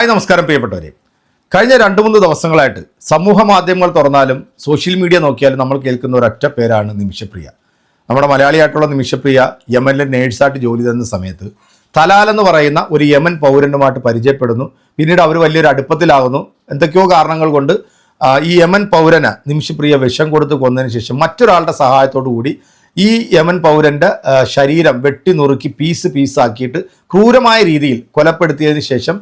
Hi നമസ്കാരം പ്രിയപ്പെട്ടവരെ. കഴിഞ്ഞ രണ്ട് മൂന്ന് ദിവസങ്ങളായിട്ട് സമൂഹ മാധ്യമങ്ങൾ തുറന്നാലും സോഷ്യൽ മീഡിയ നോക്കിയാലും നമ്മൾ കേൾക്കുന്ന ഒരൊറ്റ പേരാണ് നിമിഷപ്രിയ. നമ്മുടെ മലയാളിയായിട്ടുള്ള നിമിഷപ്രിയ യമനിലെ നേഴ്സായിട്ട് ജോലി തന്ന സമയത്ത് തലാൽ എന്ന് പറയുന്ന ഒരു യമൻ പൗരനുമായിട്ട് പരിചയപ്പെടുന്നു. പിന്നീട് അവർ വലിയൊരു അടുപ്പത്തിലാകുന്നു. എന്തൊക്കെയോ കാരണങ്ങൾ കൊണ്ട് ഈ യമൻ പൗരന് നിമിഷപ്രിയ വിഷം കൊടുത്ത് കൊന്നതിന് ശേഷം മറ്റൊരാളുടെ സഹായത്തോടു കൂടി ഈ യമൻ പൗരന്റെ ശരീരം വെട്ടി നുറുക്കി പീസ് പീസാക്കിയിട്ട് ക്രൂരമായ രീതിയിൽ കൊലപ്പെടുത്തിയതിന് ശേഷം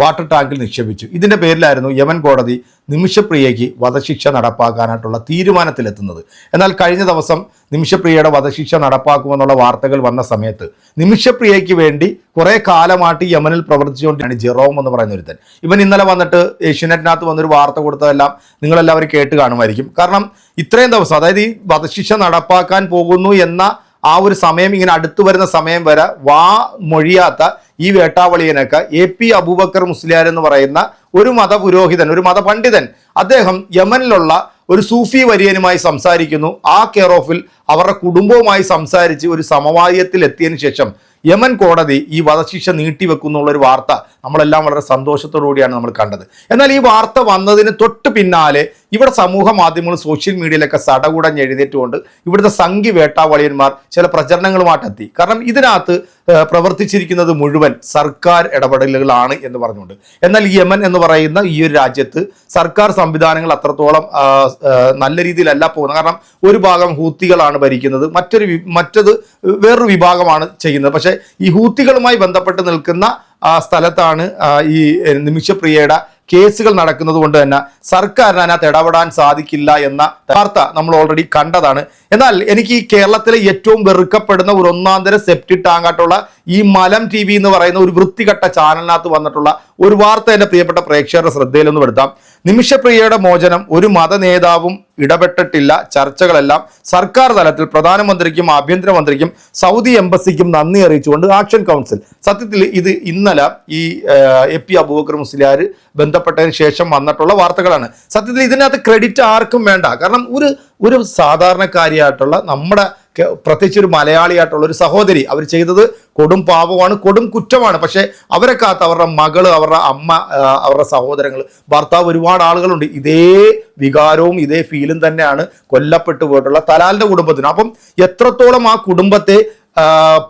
വാട്ടർ ടാങ്കിൽ നിക്ഷേപിച്ചു. ഇതിന്റെ പേരിലായിരുന്നു യമൻ കോടതി നിമിഷപ്രിയയ്ക്ക് വധശിക്ഷ നടപ്പാക്കാനായിട്ടുള്ള തീരുമാനത്തിലെത്തുന്നത്. എന്നാൽ കഴിഞ്ഞ ദിവസം നിമിഷപ്രിയയുടെ വധശിക്ഷ നടപ്പാക്കുമെന്നുള്ള വാർത്തകൾ വന്ന സമയത്ത് നിമിഷപ്രിയയ്ക്ക് വേണ്ടി കുറേ കാലമായിട്ട് യമനിൽ പ്രവർത്തിച്ചുകൊണ്ടാണ് ജെറോം എന്ന് പറയുന്ന ഒരുത്തൻ. ഇവൻ ഇന്നലെ വന്നിട്ട് ഏഷ്യനെറ്റിനകത്ത് വന്നൊരു വാർത്ത കൊടുത്തതെല്ലാം നിങ്ങളെല്ലാവരും കേട്ട് കാണുമായിരിക്കും. കാരണം ഇത്രയും ദിവസം അതായത് ഈ വധശിക്ഷ നടപ്പാക്കാൻ പോകുന്നു എന്ന ആ ഒരു സമയം ഇങ്ങനെ അടുത്തു വരുന്ന സമയം വരെ വാ മൊഴിയാത്ത ഈ വേട്ടാവളിയനൊക്കെ എ പി അബൂബക്കർ മുസ്ലിയാർ എന്ന് പറയുന്ന ഒരു മത പുരോഹിതൻ ഒരു മതപണ്ഡിതൻ അദ്ദേഹം യമനിലുള്ള ഒരു സൂഫി വര്യനുമായി സംസാരിക്കുന്നു. ആ കെയർ ഓഫിൽ അവരുടെ കുടുംബവുമായി സംസാരിച്ച് ഒരു സമവായത്തിൽ എത്തിയതിനു ശേഷം യമൻ കോടതി ഈ വധശിക്ഷ നീട്ടിവെക്കുന്നുള്ളൊരു വാർത്ത നമ്മളെല്ലാം വളരെ സന്തോഷത്തോടുകൂടിയാണ് നമ്മൾ കണ്ടത്. എന്നാൽ ഈ വാർത്ത വന്നതിന് തൊട്ട് പിന്നാലെ ഇവിടെ സമൂഹ മാധ്യമങ്ങൾ സോഷ്യൽ മീഡിയയിലൊക്കെ സടകുടഞ്ഞ് എഴുന്നേറ്റുകൊണ്ട് ഇവിടുത്തെ സംഘി വേട്ടാവളിയന്മാർ ചില പ്രചരണങ്ങളുമായിട്ട് എത്തി. കാരണം ഇതിനകത്ത് പ്രവർത്തിച്ചിരിക്കുന്നത് മുഴുവൻ സർക്കാർ ഇടപെടലുകളാണ് എന്ന് പറഞ്ഞുകൊണ്ട്. എന്നാൽ യമൻ എന്ന് പറയുന്ന ഈ ഒരു രാജ്യത്ത് സർക്കാർ സംവിധാനങ്ങൾ അത്രത്തോളം നല്ല രീതിയിലല്ല പോകുന്നത്. കാരണം ഒരു ഭാഗം ഹൂത്തികളാണ് ഭരിക്കുന്നത്. മറ്റൊരു മറ്റത് വേറൊരു വിഭാഗമാണ് ചെയ്യുന്നത്. പക്ഷേ ഈ ഹൂത്തികളുമായി ബന്ധപ്പെട്ട് നിൽക്കുന്ന സ്ഥലത്താണ് ഈ നിമിഷപ്രിയയുടെ കേസുകൾ നടക്കുന്നത് കൊണ്ട് തന്നെ സർക്കാരിന് അതിനകത്ത് ഇടപെടാൻ സാധിക്കില്ല എന്ന വാർത്ത നമ്മൾ ഓൾറെഡി കണ്ടതാണ്. എന്നാൽ എനിക്ക് കേരളത്തിലെ ഏറ്റവും വെറുക്കപ്പെടുന്ന ഒരു ഒന്നാന്തര സെപ്റ്റി ടാങ്കായിട്ടുള്ള ഈ മലം ടി വി എന്ന് പറയുന്ന ഒരു വൃത്തികെട്ട ചാനലിനകത്ത് വന്നിട്ടുള്ള ഒരു വാർത്ത എന്റെ പ്രിയപ്പെട്ട പ്രേക്ഷകരുടെ ശ്രദ്ധയിലൊന്ന് പെടുത്താം. നിമിഷപ്രിയയുടെ മോചനം ഒരു മത നേതാവും ഇടപെട്ടിട്ടില്ല. ചർച്ചകളെല്ലാം സർക്കാർ തലത്തിൽ പ്രധാനമന്ത്രിക്കും ആഭ്യന്തരമന്ത്രിക്കും സൗദി എംബസിക്കും നന്ദി അറിയിച്ചുകൊണ്ട് ആക്ഷൻ കൗൺസിൽ. സത്യത്തിൽ ഇത് ഇന്നലെ ഈ എ പി അബൂബക്കർ മുസ്ലിയാർ ബന്ധപ്പെട്ടതിന് ശേഷം വന്നിട്ടുള്ള വാർത്തകളാണ്. സത്യത്തിൽ ഇതിനകത്ത് ക്രെഡിറ്റ് ആർക്കും വേണ്ട. കാരണം ഒരു ഒരു സാധാരണക്കാരിയായിട്ടുള്ള നമ്മുടെ പ്രത്യേകിച്ച് ഒരു മലയാളിയായിട്ടുള്ള ഒരു സഹോദരി അവർ ചെയ്തത് കൊടും പാപമാണ് കൊടും കുറ്റമാണ്. പക്ഷേ അവരെ കാത്ത് അവരുടെ മകൾ അവരുടെ അമ്മ അവരുടെ സഹോദരങ്ങൾ ഭർത്താവ് ഒരുപാട് ആളുകളുണ്ട്. ഇതേ വികാരവും ഇതേ ഫീലും തന്നെയാണ് കൊല്ലപ്പെട്ടു പോയിട്ടുള്ള തലാലിന്റെ കുടുംബത്തിന്. അപ്പം എത്രത്തോളം ആ കുടുംബത്തെ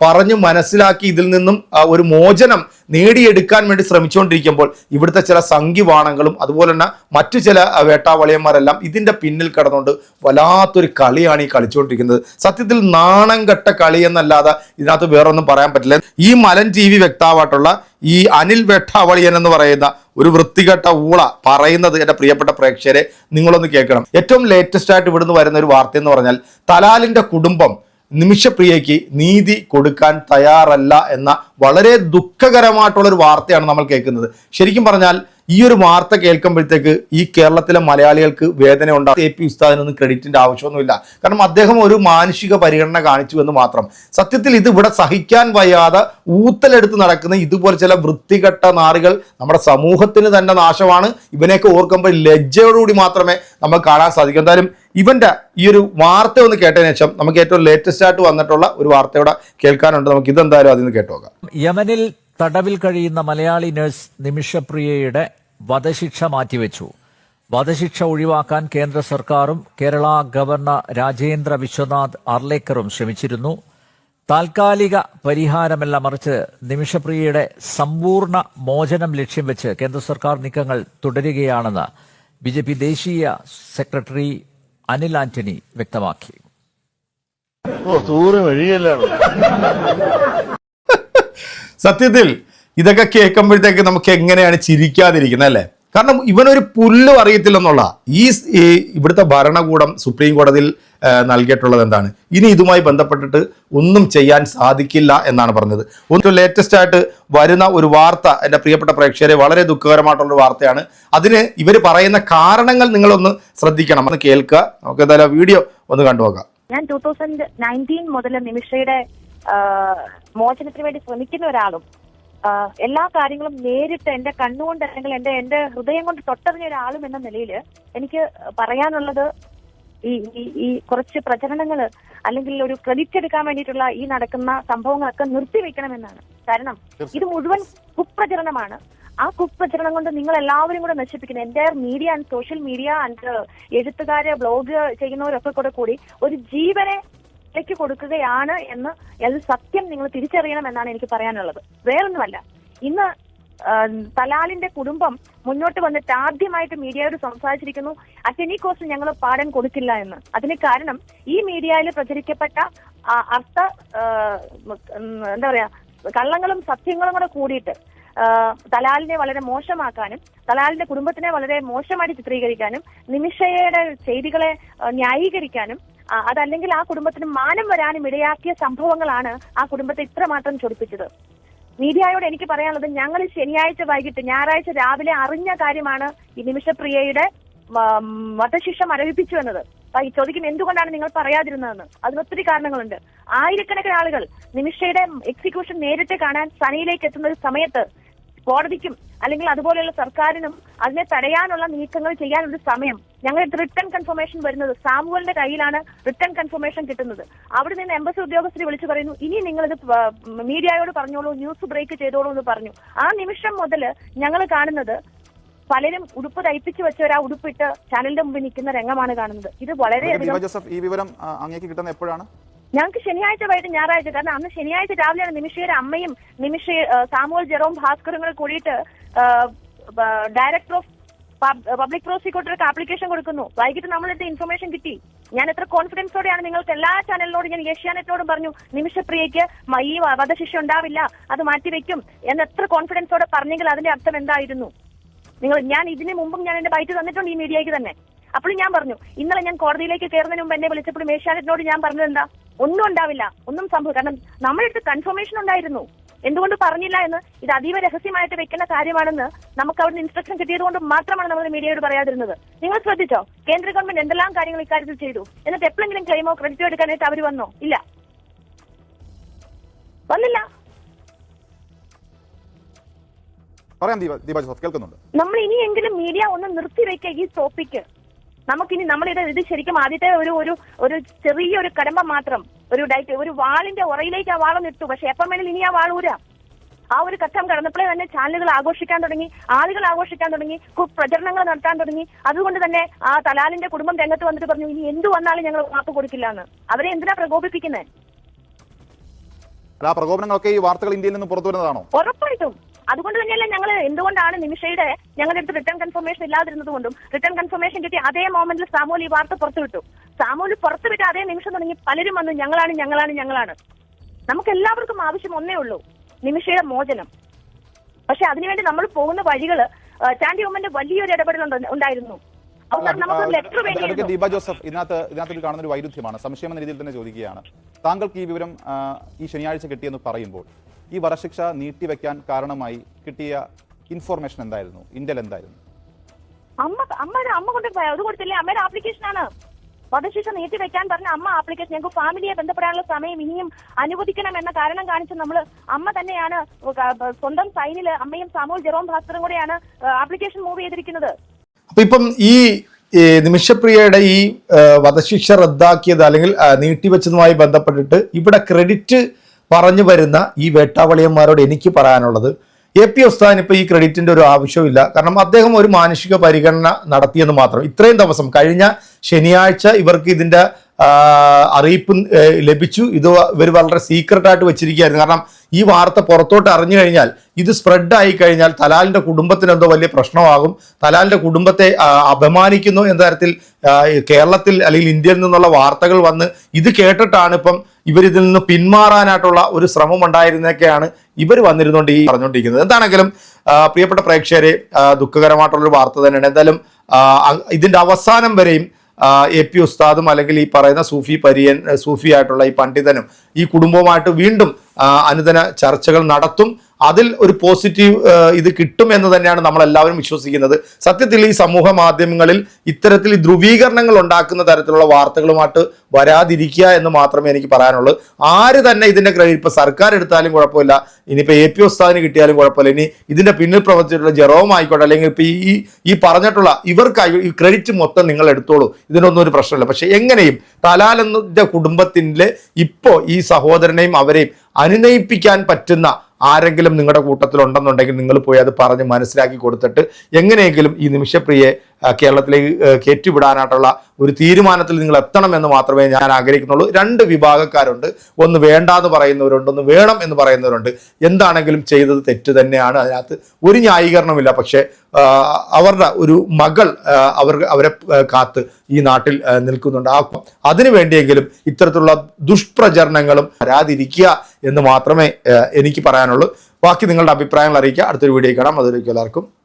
പറഞ്ഞു മനസ്സിലാക്കി ഇതിൽ നിന്നും ഒരു മോചനം നേടിയെടുക്കാൻ വേണ്ടി ശ്രമിച്ചുകൊണ്ടിരിക്കുമ്പോൾ ഇവിടുത്തെ ചില സംഘിവാണങ്ങളും അതുപോലെ തന്നെ മറ്റു ചില വേട്ടാവളിയന്മാരെല്ലാം ഇതിന്റെ പിന്നിൽ കിടന്നുകൊണ്ട് വല്ലാത്തൊരു കളിയാണ് ഈ കളിച്ചുകൊണ്ടിരിക്കുന്നത്. സത്യത്തിൽ നാണം കെട്ട കളി എന്നല്ലാതെ ഇതിനകത്ത് വേറൊന്നും പറയാൻ പറ്റില്ല. ഈ മലൻ ജീവി വ്യക്താവായിട്ടുള്ള ഈ അനിൽ വേട്ടാവളിയൻ എന്ന് പറയുന്ന ഒരു വൃത്തികെട്ട ഊള പറയുന്നത് എന്റെ പ്രിയപ്പെട്ട പ്രേക്ഷകരെ നിങ്ങളൊന്ന് കേൾക്കണം. ഏറ്റവും ലേറ്റസ്റ്റ് ആയിട്ട് ഇവിടുന്ന് വരുന്ന ഒരു വാർത്ത എന്ന് പറഞ്ഞാൽ തലാലിന്റെ കുടുംബം നിമിഷപ്രിയയ്ക്ക് നീതി കൊടുക്കാൻ തയ്യാറല്ല എന്ന വളരെ ദുഃഖകരമായിട്ടുള്ളൊരു വാർത്തയാണ് നമ്മൾ കേൾക്കുന്നത്. ശരിക്കും പറഞ്ഞാൽ ഈ ഒരു വാർത്ത കേൾക്കുമ്പോഴത്തേക്ക് ഈ കേരളത്തിലെ മലയാളികൾക്ക് വേദന ഉണ്ടാകും എ പി ഉസ്താദിനൊന്നും ക്രെഡിറ്റിന്റെ ആവശ്യമൊന്നുമില്ല. കാരണം അദ്ദേഹം ഒരു മാനുഷിക പരിഗണന കാണിച്ചു എന്ന് മാത്രം. സത്യത്തിൽ ഇത് ഇവിടെ സഹിക്കാൻ വയ്യാതെ ഊത്തലെടുത്ത് നടക്കുന്ന ഇതുപോലെ ചില വൃത്തികെട്ട നാറുകൾ നമ്മുടെ സമൂഹത്തിന് തന്നെ നാശമാണ്. ഇവനെയൊക്കെ ഓർക്കുമ്പോൾ ലജ്ജയോടുകൂടി മാത്രമേ നമ്മൾ കാണാൻ സാധിക്കൂ. എന്തായാലും ഇവന്റെ ഈ ഒരു വാർത്ത ഒന്ന് കേട്ടതിന് ശേഷം നമുക്ക് ഏറ്റവും ലേറ്റസ്റ്റ് ആയിട്ട് വന്നിട്ടുള്ള ഒരു വാർത്തയോടെ കേൾക്കാനുണ്ട്. നമുക്ക് ഇതെന്തായാലും അതിൽ നിന്ന് കേട്ടു നോക്കാം. യമനിൽ തടവിൽ കഴിയുന്ന മലയാളി നഴ്സ് നിമിഷപ്രിയയുടെ വധശിക്ഷ മാറ്റിവെച്ചു. വധശിക്ഷ ഒഴിവാക്കാൻ കേന്ദ്ര സർക്കാരും കേരള ഗവർണർ രാജേന്ദ്ര വിശ്വനാഥ് അർലേക്കറും ശ്രമിച്ചിരുന്നു. താൽക്കാലിക പരിഹാരമല്ല മറിച്ച് നിമിഷപ്രിയയുടെ സമ്പൂർണ മോചനം ലക്ഷ്യം വെച്ച് കേന്ദ്ര സർക്കാർ നീക്കങ്ങൾ തുടരുകയാണെന്ന് ബി ദേശീയ സെക്രട്ടറി അനിൽ ആന്റണി വ്യക്തമാക്കി. സത്യത്തിൽ ഇതൊക്കെ കേൾക്കുമ്പോഴത്തേക്ക് നമുക്ക് എങ്ങനെയാണ് ചിരിക്കാതിരിക്കുന്നത് അല്ലേ? കാരണം ഇവനൊരു പുല്ലും അറിയത്തില്ലെന്നുള്ള ഈ ഇവിടുത്തെ ഭരണകൂടം സുപ്രീം കോടതിയിൽ നൽകിയിട്ടുള്ളത് എന്താണ്? ഇനി ഇതുമായി ബന്ധപ്പെട്ടിട്ട് ഒന്നും ചെയ്യാൻ സാധിക്കില്ല എന്നാണ് പറഞ്ഞത്. ഒന്നും ലേറ്റസ്റ്റ് ആയിട്ട് വരുന്ന ഒരു വാർത്ത എന്റെ പ്രിയപ്പെട്ട പ്രേക്ഷകരെ വളരെ ദുഃഖകരമായിട്ടുള്ള ഒരു വാർത്തയാണ്. അതിന് ഇവർ പറയുന്ന കാരണങ്ങൾ നിങ്ങളൊന്ന് ശ്രദ്ധിക്കണം. ഒന്ന് കേൾക്കുക. നമുക്ക് എന്തായാലും വീഡിയോ ഒന്ന് കണ്ടുനോക്കാം ഞാൻ ടൂ തൗസൻഡ് നയന്റീൻ മുതൽ നിമിഷയുടെ മോചനത്തിന് വേണ്ടി ശ്രമിക്കുന്ന ഒരാളും എല്ലാ കാര്യങ്ങളും നേരിട്ട് എന്റെ കണ്ണുകൊണ്ട് അല്ലെങ്കിൽ എന്റെ എന്റെ ഹൃദയം കൊണ്ട് തൊട്ടറിഞ്ഞ ഒരാളും എന്ന നിലയിൽ എനിക്ക് പറയാനുള്ളത് ഈ ഈ- കുറച്ച് പ്രചരണങ്ങൾ അല്ലെങ്കിൽ ഒരു ക്രെഡിറ്റ് എടുക്കാൻ വേണ്ടിയിട്ടുള്ള ഈ നടക്കുന്ന സംഭവങ്ങളൊക്കെ നിർത്തിവെക്കണമെന്നാണ് കാരണം ഇത് മുഴുവൻ കുപ്രചരണമാണ്. ആ കുപ്രചരണം കൊണ്ട് നിങ്ങൾ എല്ലാവരും കൂടെ നശിപ്പിക്കുന്നു. എന്റെ media and social media and എഴുത്തുകാര് blog ചെയ്യുന്നവരൊക്കെ കൂടെ കൂടി ഒരു ജീവനെ വിലയ്ക്ക് കൊടുക്കുകയാണ് എന്ന് അത് സത്യം നിങ്ങൾ തിരിച്ചറിയണം എന്നാണ് എനിക്ക് പറയാനുള്ളത്. വേറൊന്നുമല്ല. ഇന്ന് തലാലിന്റെ കുടുംബം മുന്നോട്ട് വന്നിട്ട് ആദ്യമായിട്ട് മീഡിയയോട് സംസാരിച്ചിരിക്കുന്നു. എനി കോസ്റ്റ് ഞങ്ങൾ പാഠം കൊടുക്കില്ല എന്ന്. അതിന് കാരണം ഈ മീഡിയയിൽ പ്രചരിക്കപ്പെട്ട അർത്ഥ എന്താ പറയാ കള്ളങ്ങളും സത്യങ്ങളും കൂടെ കൂടിയിട്ട് തലാലിനെ വളരെ മോശമാക്കാനും തലാലിന്റെ കുടുംബത്തിനെ വളരെ മോശമായിട്ട് ചിത്രീകരിക്കാനും നിമിഷയുടെ ചെയ്തികളെ ന്യായീകരിക്കാനും അതല്ലെങ്കിൽ ആ കുടുംബത്തിന് മാനം വരാനും ഇടയാക്കിയ സംഭവങ്ങളാണ് ആ കുടുംബത്തെ ഇത്രമാത്രം ചൊടിപ്പിച്ചത്. മീഡിയയോട് എനിക്ക് പറയാനുള്ളത് ഞങ്ങൾ ശനിയാഴ്ച വൈകിട്ട് ഞായറാഴ്ച രാവിലെ അറിഞ്ഞ കാര്യമാണ് ഈ നിമിഷപ്രിയയുടെ വധശിക്ഷ മരവിപ്പിച്ചു എന്നത്. ചോദിക്കും എന്തുകൊണ്ടാണ് നിങ്ങൾ പറയാതിരുന്നതെന്ന്? അതിന് ഒത്തിരി കാരണങ്ങളുണ്ട്. ആയിരക്കണക്കിന് ആളുകൾ നിമിഷയുടെ എക്സിക്യൂഷൻ നേരിട്ട് കാണാൻ സനയിലേക്ക് എത്തുന്ന ഒരു സമയത്ത് കോടതിക്കും അല്ലെങ്കിൽ അതുപോലെയുള്ള സർക്കാരിനും അതിനെ തടയാനുള്ള നീക്കങ്ങൾ ചെയ്യാനുള്ള സമയം. ഞങ്ങൾ റിട്ടേൺ കൺഫർമേഷൻ വരുന്നത് സാമുവലിന്റെ കയ്യിലാണ് റിട്ടേൺ കൺഫർമേഷൻ കിട്ടുന്നത്. അവിടെ നിന്ന് എംബസി ഉദ്യോഗസ്ഥർ വിളിച്ചു പറയുന്നു ഇനി നിങ്ങളിത് മീഡിയയോട് പറഞ്ഞോളൂ ന്യൂസ് ബ്രേക്ക് ചെയ്തോളൂ എന്ന് പറഞ്ഞു. ആ നിമിഷം മുതൽ ഞങ്ങൾ കാണുന്നത് പലരും ഉടുപ്പ് തയ്പ്പിച്ചു വെച്ചവർ ആ ഉടുപ്പിട്ട് ചാനലിന്റെ മുമ്പിൽ നിൽക്കുന്ന രംഗമാണ് കാണുന്നത്. ഇത് വളരെ ജോസഫ് ഈ വിവരം അങ്ങേക്ക് കിട്ടുന്ന എപ്പോഴാണ്? ഞങ്ങൾക്ക് ശനിയാഴ്ച വൈകിട്ട് ഞായറാഴ്ച കാരണം അന്ന് ശനിയാഴ്ച രാവിലെയാണ് നിമിഷയുടെ അമ്മയും നിമിഷ സാമൂഹ്യ ജെറോം ഭാസ്കറും കൂടെ കൂടിയിട്ട് ഡയറക്ടർ ഓഫ് പബ്ലിക് പ്രോസിക്യൂട്ടർക്ക് ആപ്ലിക്കേഷൻ കൊടുക്കുന്നു. വൈകിട്ട് നമ്മളെടുത്ത് ഇൻഫർമേഷൻ കിട്ടി. ഞാൻ എത്ര കോൺഫിഡൻസോടെയാണ് നിങ്ങൾക്ക് എല്ലാ ചാനലിനോടും ഞാൻ ഏഷ്യാനെറ്റിനോടും പറഞ്ഞു നിമിഷപ്രിയയ്ക്ക് ഈ വധശിക്ഷ ഉണ്ടാവില്ല അത് മാറ്റിവെക്കും എന്ന് എത്ര കോൺഫിഡൻസോടെ പറഞ്ഞെങ്കിൽ അതിന്റെ അർത്ഥം എന്തായിരുന്നു? നിങ്ങൾ ഞാൻ ഇതിനു മുമ്പും ഞാൻ എന്റെ ബൈറ്റ് തന്നിട്ടുണ്ട് ഈ മീഡിയയ്ക്ക് തന്നെ. അപ്പോഴും ഞാൻ പറഞ്ഞു ഇന്നലെ ഞാൻ കോടതിയിലേക്ക് കയറുന്നതിന് മുമ്പ് എന്നെ വിളിച്ചപ്പോഴും ഏഷ്യാനെറ്റിനോട് ഞാൻ പറഞ്ഞത് എന്താ? ഒന്നും ഉണ്ടാവില്ല. ഒന്നും സംഭവം കാരണം നമ്മളെടുത്ത് കൺഫർമേഷൻ ഉണ്ടായിരുന്നു. എന്തുകൊണ്ട് പറഞ്ഞില്ല എന്ന് ഇത് അതീവ രഹസ്യമായിട്ട് വെക്കുന്ന കാര്യമാണെന്ന് നമുക്ക് അവിടുന്ന് ഇൻസ്ട്രക്ഷൻ കിട്ടിയത് കൊണ്ട് മാത്രമാണ് നമ്മൾ മീഡിയയോട് പറയാതിരുന്നത്. നിങ്ങൾ ശ്രദ്ധിച്ചോ? കേന്ദ്ര ഗവൺമെന്റ് എന്തെല്ലാം കാര്യങ്ങൾ ഇക്കാര്യത്തിൽ ചെയ്തു? എന്നിട്ട് എപ്പോഴെങ്കിലും ക്ലെയിമോ ക്രെഡിറ്റോ എടുക്കാനായിട്ട് അവർ വന്നോ? ഇല്ല. വന്നില്ല. പറയാം ദീപ ദീപ ജോസഫ് കേൾക്കുന്നുണ്ട്. നമ്മൾ ഇനിയെങ്കിലും മീഡിയ ഒന്ന് നിർത്തിവെക്കുക ഈ ടോപ്പിക്ക് നമുക്കിനി നമ്മളിത് ഇത് ശരിക്കും ആദ്യത്തെ ഒരു ഒരു ഒരു ചെറിയൊരു കടമ്പ മാത്രം ഒരു ഡയറ്റ് ഒരു വാളിന്റെ ഉറയിലേക്ക് ആ വാളം ഇട്ടു. പക്ഷെ എപ്പം വേണേലും ഇനി ആ വാളൂര ആ ഒരു ഘട്ടം കടന്നപ്പോഴേ തന്നെ ചാനലുകൾ ആഘോഷിക്കാൻ തുടങ്ങി ആളുകൾ ആഘോഷിക്കാൻ തുടങ്ങി പ്രചരണങ്ങൾ നടത്താൻ തുടങ്ങി. അതുകൊണ്ട് തന്നെ ആ തലാലിന്റെ കുടുംബം രംഗത്ത് വന്നിട്ട് പറഞ്ഞു ഇനി എന്തു വന്നാലും ഞങ്ങൾ മാപ്പ് കൊടുക്കില്ല എന്ന്. അവരെ എന്തിനാ പ്രകോപിപ്പിക്കുന്നത് ആ പ്രകോപനങ്ങളൊക്കെ ഈ വാർത്തകൾ ഇന്ത്യയിൽ നിന്ന് പുറത്തു വരുന്നതാണോ ഉറപ്പായിട്ടും. അതുകൊണ്ട് തന്നെയല്ല ഞങ്ങൾ എന്തുകൊണ്ടാണ് നിമിഷയുടെ ഞങ്ങളുടെ അടുത്ത് റിട്ടേൺ കൺഫർമേഷൻ ഇല്ലാതിരുന്നത് കൊണ്ടും റിട്ടേൺ കൺഫർമേഷൻ കിട്ടി അതേ മോമെന്റിൽ സാമൂൽ ഈ വാർത്ത പുറത്തുവിട്ടു. സാമൂൽ പുറത്തുവിട്ട അതേ നിമിഷം തുടങ്ങി പലരും വന്നു ഞങ്ങളാണ് ഞങ്ങളാണ് ഞങ്ങളാണ്. നമുക്ക് എല്ലാവർക്കും ആവശ്യം ഒന്നേ ഉള്ളൂ നിമിഷയുടെ മോചനം. പക്ഷെ അതിനുവേണ്ടി നമ്മൾ പോകുന്ന വഴികൾ ചാണ്ടി ഉമ്മന്റെ വലിയൊരു ഇടപെടൽ ഉണ്ട്- ഉണ്ടായിരുന്നു ദീപ ജോസഫ് ഇതിനകത്ത് ഇതിനകത്ത് കാണുന്ന ഒരു വൈരുദ്ധ്യമാണ് സംശയം എന്ന രീതിയിൽ തന്നെ ചോദിക്കുകയാണ്. താങ്കൾക്ക് ഈ വിവരം ഈ ശനിയാഴ്ച കിട്ടിയെന്ന് പറയുമ്പോൾ ഈ വധശിക്ഷ നീട്ടിവെക്കാൻ കാരണമായി കിട്ടിയ ഇൻഫോർമേഷൻ എന്തായിരുന്നു? ഇന്റൽ എന്തായിരുന്നു? അമ്മ അമ്മയുടെ അമ്മ കൊണ്ട് ഇത് കൊടുത്തില്ലേ? അമ്മയുടെ ആപ്ലിക്കേഷൻ ആണ്. വധശിക്ഷ നീട്ടിവെക്കാൻ പറഞ്ഞ അമ്മ ആപ്ലിക്കേഷൻ ഞങ്ങൾക്ക് ഫാമിലിയെ ബന്ധപ്പെടാനുള്ള സമയം ഇനിയും അനുവദിക്കണം എന്ന കാരണം കാണിച്ച് നമ്മൾ അമ്മ തന്നെയാണ് സ്വന്തം സൈനിൽ അമ്മയും സാമൂൽ ജെറോം ഭാസ്കറും കൂടെയാണ് ആപ്ലിക്കേഷൻ മൂവ് ചെയ്തിരിക്കുന്നത്. അപ്പൊ ഇപ്പം ഈ നിമിഷപ്രിയയുടെ ഈ വധശിക്ഷ റദ്ദാക്കിയത് അല്ലെങ്കിൽ നീട്ടിവെച്ചതുമായി ബന്ധപ്പെട്ടിട്ട് ഇവിടെ ക്രെഡിറ്റ് പറഞ്ഞു വരുന്ന ഈ വേട്ടാവളിയന്മാരോട് എനിക്ക് പറയാനുള്ളത് എ പി ഉസ്താൻ ഇപ്പോൾ ഈ ക്രെഡിറ്റിന്റെ ഒരു ആവശ്യമില്ല കാരണം അദ്ദേഹം ഒരു മാനുഷിക പരിഗണന നടത്തിയെന്ന് മാത്രം. ഇത്രയും ദിവസം കഴിഞ്ഞ ശനിയാഴ്ച ഇവർക്ക് ഇതിന്റെ അറിയിപ്പ് ലഭിച്ചു. ഇത് ഇവർ വളരെ സീക്രട്ടായിട്ട് വെച്ചിരിക്കുകയായിരുന്നു. കാരണം ഈ വാർത്ത പുറത്തോട്ട് അറിഞ്ഞു കഴിഞ്ഞാൽ ഇത് സ്പ്രെഡ് ആയി കഴിഞ്ഞാൽ തലാലിന്റെ കുടുംബത്തിന് എന്തോ വലിയ പ്രശ്നമാകും. തലാലിന്റെ കുടുംബത്തെ അപമാനിക്കുന്നു എന്ന തരത്തിൽ കേരളത്തിൽ അല്ലെങ്കിൽ ഇന്ത്യയിൽ നിന്നുള്ള വാർത്തകൾ വന്ന് ഇത് കേട്ടിട്ടാണ് ഇപ്പം ഇവരിതിൽ നിന്ന് പിന്മാറാനായിട്ടുള്ള ഒരു ശ്രമം ഉണ്ടായിരുന്നൊക്കെയാണ് ഇവർ വന്നിരുന്നുകൊണ്ട് ഈ പറഞ്ഞുകൊണ്ടിരിക്കുന്നത് എന്താണെങ്കിലും പ്രിയപ്പെട്ട പ്രേക്ഷകരെ ദുഃഖകരമായിട്ടുള്ളൊരു വാർത്ത തന്നെയാണ്. എന്തായാലും ഇതിന്റെ അവസാനം വരെയും എ പി ഉസ്താദും അല്ലെങ്കിൽ ഈ പറയുന്ന സൂഫി പരിയൻ സൂഫി ആയിട്ടുള്ള ഈ പണ്ഡിതനും ഈ കുടുംബവുമായിട്ട് വീണ്ടും അനുദിന ചർച്ചകൾ നടത്തും. അതിൽ ഒരു പോസിറ്റീവ് ഇത് കിട്ടും എന്ന് തന്നെയാണ് നമ്മൾ എല്ലാവരും വിശ്വസിക്കുന്നത്. സത്യത്തിൽ ഈ സമൂഹ മാധ്യമങ്ങളിൽ ഇത്തരത്തിൽ ധ്രുവീകരണങ്ങൾ ഉണ്ടാക്കുന്ന തരത്തിലുള്ള വാർത്തകളുമായിട്ട് വരാതിരിക്കുക എന്ന് മാത്രമേ എനിക്ക് പറയാനുള്ളൂ. ആര് തന്നെ ഇതിന്റെ ക്രെഡിറ്റ് ഇപ്പൊ സർക്കാർ എടുത്താലും കുഴപ്പമില്ല. ഇനിയിപ്പോ എ പി ഉസ്താദിന് കിട്ടിയാലും കുഴപ്പമില്ല. ഇനി ഇതിന്റെ പിന്നിൽ പ്രവർത്തിച്ചിട്ടുള്ള ജെറോം ആയിക്കോട്ടെ അല്ലെങ്കിൽ ഇപ്പൊ ഈ ഈ പറഞ്ഞിട്ടുള്ള ഇവർക്ക് ഈ ക്രെഡിറ്റ് മൊത്തം നിങ്ങൾ എടുത്തോളൂ. ഇതിനൊന്നും ഒരു പ്രശ്നമില്ല. പക്ഷെ എങ്ങനെയും തലാലെന്നിന്റെ കുടുംബത്തിന്റെ ഇപ്പോ ഈ സഹോദരനെയും അവരെയും അനുനയിപ്പിക്കാൻ പറ്റുന്ന ആരെങ്കിലും നിങ്ങളുടെ കൂട്ടത്തിലുണ്ടെന്നുണ്ടെങ്കിൽ നിങ്ങൾ പോയി അത് പറഞ്ഞ് മനസ്സിലാക്കി കൊടുത്തിട്ട് എങ്ങനെയെങ്കിലും ഈ നിമിഷപ്രിയെ കേരളത്തിലേക്ക് കയറ്റിവിടാനായിട്ടുള്ള ഒരു തീരുമാനത്തിൽ നിങ്ങൾ എത്തണമെന്ന് മാത്രമേ ഞാൻ ആഗ്രഹിക്കുന്നുള്ളൂ. രണ്ട് വിഭാഗക്കാരുണ്ട്. ഒന്ന് വേണ്ട എന്ന് പറയുന്നവരുണ്ട് ഒന്ന് വേണം എന്ന് പറയുന്നവരുണ്ട്. എന്താണെങ്കിലും ചെയ്തത് തെറ്റ് തന്നെയാണ്. അതിനകത്ത് ഒരു ന്യായീകരണമില്ല പക്ഷേ അവരുടെ ഒരു മകൾ അവർ അവരെ കാത്ത് ഈ നാട്ടിൽ നിൽക്കുന്നുണ്ട്. ആ അതിനു വേണ്ടിയെങ്കിലും ഇത്തരത്തിലുള്ള ദുഷ്പ്രചരണങ്ങളും വരാതിരിക്കുക എന്ന് മാത്രമേ എനിക്ക് പറയാനുള്ളൂ. ബാക്കി നിങ്ങളുടെ അഭിപ്രായങ്ങൾ അറിയിക്കുക. അടുത്തൊരു വീഡിയോ കാണാം. അതിലേക്ക് എല്ലാവർക്കും